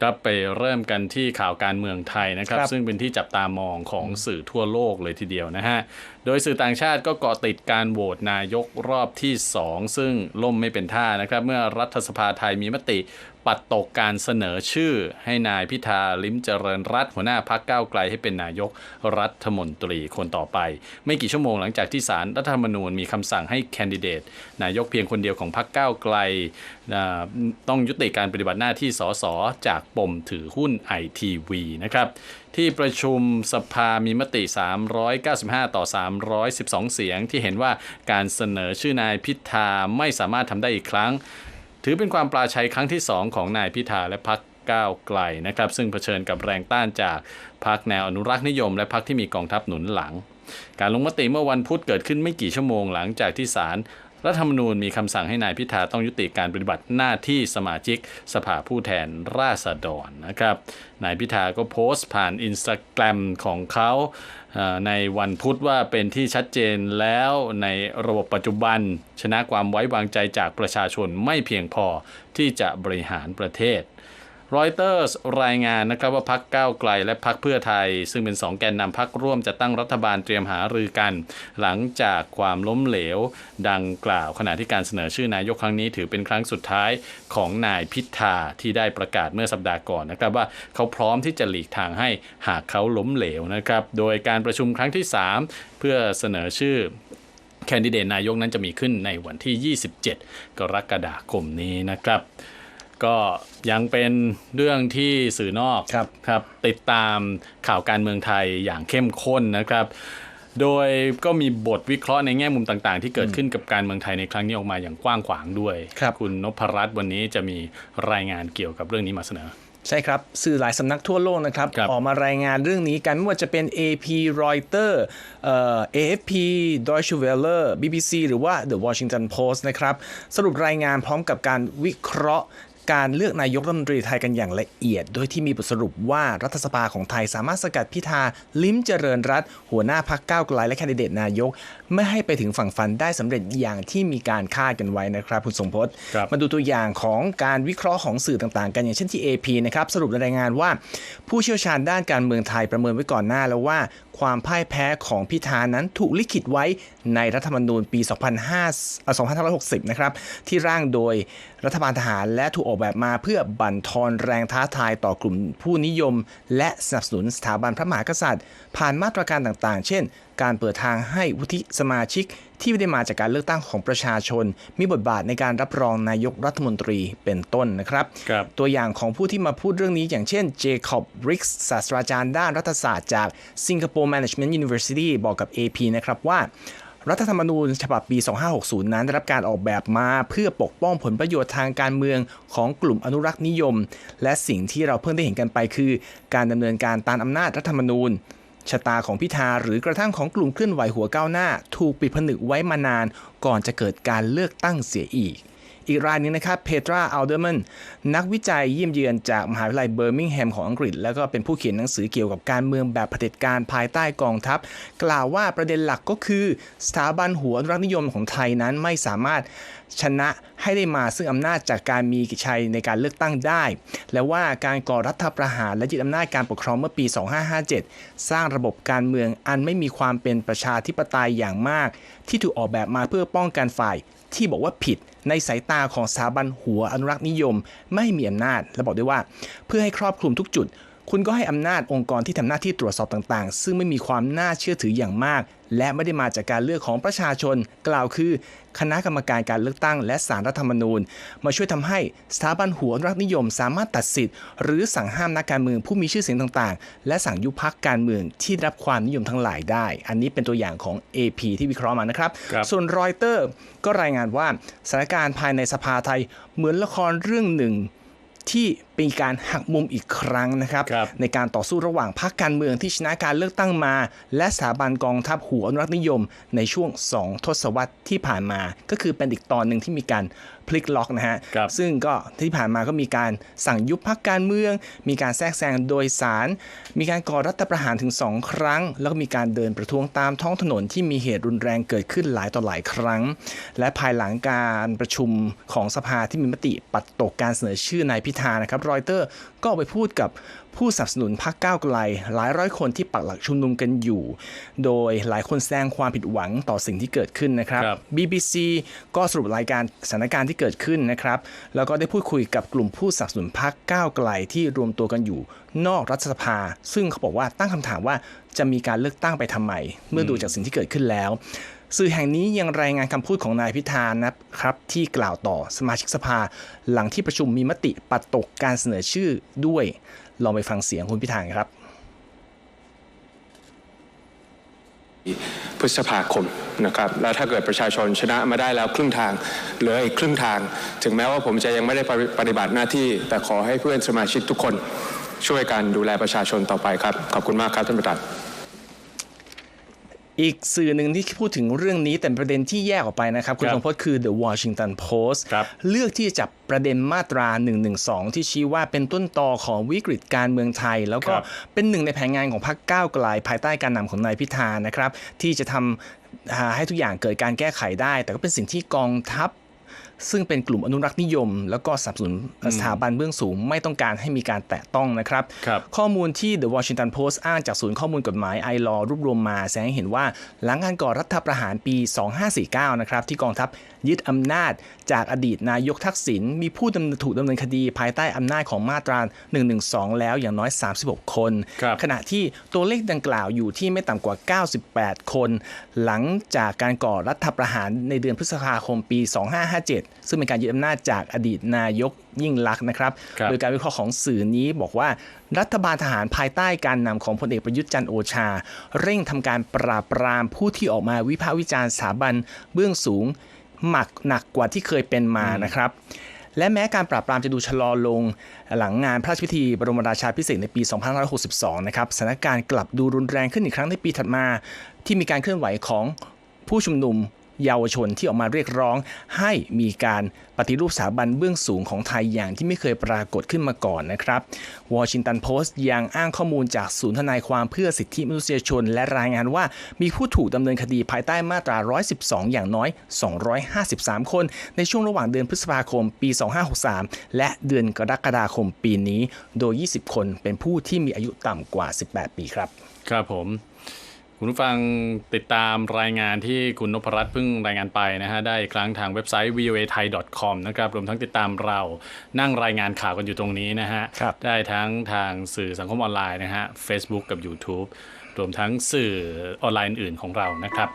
ครับไปเริ่มกันที่ข่าวการเมืองไทยนะครับครับ ซึ่งเป็นที่จับตามองของสื่อทั่วโลกเลยทีเดียวนะฮะ โดยสื่อต่างชาติก็เกาะติดการโหวตนายกรอบที่ 2 ซึ่งล่มไม่เป็นท่านะครับ เมื่อรัฐสภาไทยมีมติ ปัดตกการเสนอชื่อให้นายพิธาลิ้มเจริญรัตหัวหน้าพักก้าวไกลให้เป็นนายกรัฐมนตรีคนต่อไป ไม่กี่ชั่วโมงหลังจากที่ศาลรัฐธรรมนูญมีคำสั่งให้แคนดิเดต นายกเพียงคนเดียวของพักก้าวไกลต้องยุติการปฏิบัติหน้าที่สสจากปมถือหุ้นไอทีวีนะครับที่ประชุมสภามีมติ 395 ต่อ 312 เสียงที่เห็นว่าการเสนอชื่อนายพิธาไม่สามารถทำได้อีกครั้ง ถือเป็นความปลาชัยครั้งที่ 2 ของนายพิธาและพักก้าวไกลนะครับซึ่งเผชิญกับแรงต้านจากพักแนวอนุรักษ์นิยม และพักที่มีกองทัพหนุนหลัง การลงมติเมื่อวันพุธเกิดขึ้นไม่กี่ชั่วโมงหลังจากที่ศาล รัฐธรรมนูญมีคำสั่งให้นายพิธาต้องยุติการปฏิบัติหน้าที่สมาชิกสภาผู้แทนราษฎรนะครับ นายพิธาก็โพสต์ผ่านอินสตาแกรมของเขาในวันพุธว่าเป็นที่ชัดเจนแล้วในระบบปัจจุบัน ชนะความไว้วางใจจากประชาชนไม่เพียงพอที่จะบริหารประเทศ รอยเตอร์สรายงานนะครับว่าพักก้าวไกลและพักเพื่อไทย ซึ่งเป็นสองแกนนำพักร่วมจะตั้งรัฐบาลเตรียมหารือกัน หลังจากความล้มเหลว ดังกล่าวขณะที่การเสนอชื่อนายกครั้งนี้ถือเป็นครั้งสุดท้ายของนายพิธาที่ได้ประกาศเมื่อสัปดาห์ก่อนนะครับว่าเขาพร้อมที่จะหลีกทางให้หากเขาล้มเหลวนะครับโดยการประชุมครั้งที่ 3 เพื่อเสนอชื่อแคนดิเดตนายกนั้นจะมีขึ้นในวันที่ 27 กรกฎาคมนี้นะครับ ก็ยังเป็นเรื่องที่สื่อนอกครับครับ ติดตามข่าวการเมืองไทยอย่างเข้มข้นนะครับ โดยก็มีบทวิเคราะห์ในแง่มุมต่างๆ ที่เกิดขึ้นกับการเมืองไทยในครั้งนี้ออกมาอย่างกว้างขวางด้วยครับณนพรัตน์วันนี้จะมีรายงานเกี่ยวกับเรื่องนี้มาเสนอใช่ครับสื่อหลายสำนักทั่วโลกนะครับครับออกมารายงานเรื่องนี้กันไม่ว่าจะเป็น AP Reuters เอ่อ AFP Deutsche Welle BBC หรือว่า The Washington Post นะครับ สรุปรายงานพร้อมกับการวิเคราะห์ การเลือกนายกรัฐมนตรีไทยกันอย่างละเอียด โดยที่มีบทสรุปว่ารัฐสภาของไทยสามารถสกัดพิธาลิ้มเจริญรัตน์หัวหน้าพักก้าวไกลและแคนดิเดตนายก ไม่ให้ไปถึงฝั่งฝันได้สำเร็จอย่างที่มีการคาดกันไว้นะครับคุณสมพศครับมาดูตัวอย่างของการวิเคราะห์ของสื่อต่างๆ กันอย่างเช่นที่ AP นะครับสรุปในรายงานว่า ผู้เชี่ยวชาญด้านการเมืองไทยประเมินไว้ก่อนหน้าแล้วว่า ความพ่ายแพ้ของพิธานั้นถูกลิขิตไว้ในรัฐธรรมนูญปี 2500เอ่อ2560 นะครับที่ร่างโดยรัฐบาลทหารและถูกออกแบบมาเพื่อบั่นทอนแรงท้าทายต่อกลุ่มผู้นิยม และสนับสนุนสถาบันพระมหากษัตริย์ ผ่านมาตรการต่างๆ เช่น การเปิดทางให้วุฒิสมาชิกที่ไม่ได้มาจากการเลือกตั้งของประชาชน มีบทบาทในการรับรองนายกรัฐมนตรีเป็นต้นนะครับครับตัวอย่างของผู้ที่มาพูดเรื่องนี้อย่างเช่นเจคอบริกส์ศาสตราจารย์ด้านรัฐศาสตร์จาก Singapore Management University บอกกับ AP นะครับว่า รัฐธรรมนูญฉบับปี 2560 นั้นได้รับการออกแบบมาเพื่อปกป้องผลประโยชน์ทางการเมืองของกลุ่มอนุรักษ์นิยม และสิ่งที่เราเพิ่งได้เห็นกันไปคือ การดำเนินการตามอำนาจรัฐธรรมนูญชะตาของพิธาหรือกระทั่งของกลุ่มเคลื่อนไหวหัวก้าวหน้า ถูกปิดผนึกไว้มานาน ก่อนจะเกิดการเลือกตั้งเสียอีก อีกรายหนึงนะครับเพตราอัลเดอร์แมนนักวิจัยเยี่ยมเยือนจากมหาวิทยาลัยเบอร์มิงแฮมของอังกฤษ แล้วก็เป็นผู้เขียนหนังสือเกี่ยวกับการเมืองแบบเผด็จการภายใต้กองทัพ กล่าวว่าประเด็นหลักก็คือ สถาบันหัวรักนิยมของไทยนั้นไม่สามารถชนะให้ได้มาซึ่งอำนาจจากการมีชัยในการเลือกตั้งได้ และว่าการก่อรัฐประหารและยึดอำนาจการปกครองเมื่อปี 2557 สร้างระบบการเมืองอันไม่มีความเป็นประชาธิปไตยอย่างมาก ที่ถูกออกแบบมาเพื่อป้องกันฝ่ายที่บอกว่าผิด ในสายตาของสถาบันหัวอนุรักษ์นิยม ไม่มีอำนาจ และบอกด้วยว่า เพื่อให้ครอบคลุมทุกจุด คุณก็ให้อำนาจองค์กรที่ทำหน้าที่ตรวจสอบต่างๆ ซึ่งไม่มีความน่าเชื่อถืออย่างมาก และไม่ได้มาจากการเลือกของประชาชน กล่าวคือ คณะกรรมการการเลือกตั้ง และสารรัฐธรรมนูญ มาช่วยทำให้สถาบันหัวอนุรักษ์นิยมสามารถตัดสิทธิ์ หรือสั่งห้ามนักการเมืองผู้มีชื่อเสียงต่างๆ และสั่งยุบพักการเมืองที่ได้รับความนิยมทั้งหลายได้ อันนี้เป็นตัวอย่างของ AP ที่วิเคราะห์มานะครับครับส่วนรอยเตอร์ก็รายงานว่าสถานการณ์ภายในสภาไทยเหมือนละครเรื่องหนึ่ง ที่เป็นการหักมุมอีกครั้งนะครับครับในการต่อสู้ระหว่างพรรคการเมืองที่ชนะการเลือกตั้งมา และสถาบันกองทัพหัวอนุรักษ์นิยม ในช่วง 2 ทศวรรษที่ผ่านมา ก็คือเป็นอีกตอนหนึ่งที่มีการ พลิกล็อกนะฮะครับซึ่งก็ที่ผ่านมาก็มีการสั่งยุบพรรคการเมือง มีการแทรกแซงโดยสาร มีการก่อรัฐประหารถึง 2 ครั้ง แล้วก็มีการเดินประท้วงตามท้องถนนที่มีเหตุรุนแรงเกิดขึ้นหลายต่อหลายครั้ง และภายหลังการประชุมของสภาที่มีมติปัดตกการเสนอชื่อนายพิธานะครับรอยเตอร์ก็ออกไปพูดกับ ผู้สนับสนุนพรรคก้าวไกล หลายร้อยคนที่ปักหลักชุมนุมกันอยู่ โดยหลายคนแสดงความผิดหวังต่อสิ่งที่เกิดขึ้นนะครับครับ BBC ก็สรุปรายการสถานการณ์ที่เกิดขึ้นนะครับแล้วก็ได้พูดคุยกับกลุ่มผู้สนับสนุนพรรคก้าวไกลที่รวมตัวกันอยู่ นอกรัฐสภา ซึ่งเขาบอกว่าตั้งคำถามว่าจะมีการเลือกตั้งไปทำไม เมื่อดูจากสิ่งที่เกิดขึ้นแล้ว สื่อแห่งนี้ยังรายงานคำพูดของนายพิธานะครับ ที่กล่าวต่อสมาชิกสภา หลังที่ประชุมมีมติปัดตกการเสนอชื่อด้วย ลองไปฟังเสียงคุณพิธาครับ พฤษภาคมนะครับแล้วถ้าเกิดประชาชนชนะมาได้แล้วครึ่งทางเหลืออีกครึ่งทาง ถึงแม้ว่าผมจะยังไม่ได้ปฏิบัติหน้าที่ แต่ขอให้เพื่อนสมาชิกทุกคนช่วยกันดูแลประชาชนต่อไปครับ ขอบคุณมากครับท่านประธาน อีกสื่อหนึ่งที่พูดถึงเรื่องนี้แต่เป็นประเด็นที่แยกออกไปนะครับ คุณครับสมพจน์คือ The Washington Post ครับเลือกที่จะจับประเด็นมาตรา 112 ที่ชี้ว่าเป็นต้นตอของวิกฤตการเมืองไทย แล้วก็ครับเป็นหนึ่งในแผนงานของพรรคก้าวไกลภายใต้การนำของนายพิธานะครับ ที่จะทำอ่าให้ทุกอย่างเกิดการแก้ไขได้ แต่ก็เป็นสิ่งที่กองทัพ ซึ่งเป็นกลุ่มอนุรักษ์นิยม แล้วก็สนับสนุนสถาบันเบื้องสูง ไม่ต้องการให้มีการแตะต้องนะครับครับข้อมูลที่ The Washington Post อ้างจากศูนย์ข้อมูลกฎหมายไอรอรวบรวมมาแสดงให้เห็นว่าหลังการก่อรัฐประหารปี 2549 นะครับ ที่กองทัพยึดอำนาจจากอดีตนายกทักษิณมีผู้ดำเนินถูกดำเนินคดีภายใต้อำนาจของมาตรา 112 แล้วอย่างน้อย 36 คนครับขณะที่ตัวเลขดังกล่าวอยู่ที่ไม่ต่ำกว่า 98 คน หลังจากการก่อรัฐประหารในเดือนพฤษภาคมปี 2557ซึ่งเป็นการยึดอำนาจจากอดีตนายกยิ่งลักษณ์นะครับครับ โดยการวิเคราะห์ของสื่อนี้บอกว่ารัฐบาลทหารภายใต้การนำของพลเอกประยุทธ์จันทร์โอชา เร่งทำการปราบปรามผู้ที่ออกมาวิพากษ์วิจารณ์สถาบันเบื้องสูงหมักหนักกว่าที่เคยเป็นมานะครับและแม้การปราบปรามจะดูชะลอลงหลังงานพระราชพิธีบรมราชาพิเศษกในปี 2562 นะครับสถานการณ์กลับดูรุนแรงขึ้นอีกครั้งในปีถัดมา ที่มีการเคลื่อนไหวของผู้ชุมนุม เยาวชนที่ออกมาเรียกร้อง ให้มีการปฏิรูปสถาบันเบื้องสูงของไทยอย่างที่ไม่เคยปรากฏขึ้นมาก่อนนะครับวอชิงตันโพสต์ยังอ้างข้อมูลจากศูนย์ทนายความเพื่อสิทธิมนุษยชน และรายงานว่ามีผู้ถูกดำเนินคดีภายใต้มาตรา 112 อย่างน้อย 253 คน ในช่วงระหว่างเดือนพฤษภาคมปี 2563 และเดือนกรกฎาคมปีนี้ โดย 20 คนเป็นผู้ที่มีอายุต่ำกว่า 18 ปีครับ ครับผม คุณผู้ฟังติดตามรายงานที่คุณนพรัตน์เพิ่งรายงานไปนะฮะได้อีกครั้งทางเว็บไซต์ voa thai com นะครับรวมทั้งติดตามเรานั่งรายงานข่าวกันอยู่ตรงนี้นะฮะครับได้ทั้งทางสื่อสังคมออนไลน์นะฮะ Facebook กับ YouTube รวมทั้งสื่อออนไลน์อื่นๆของเรานะครับ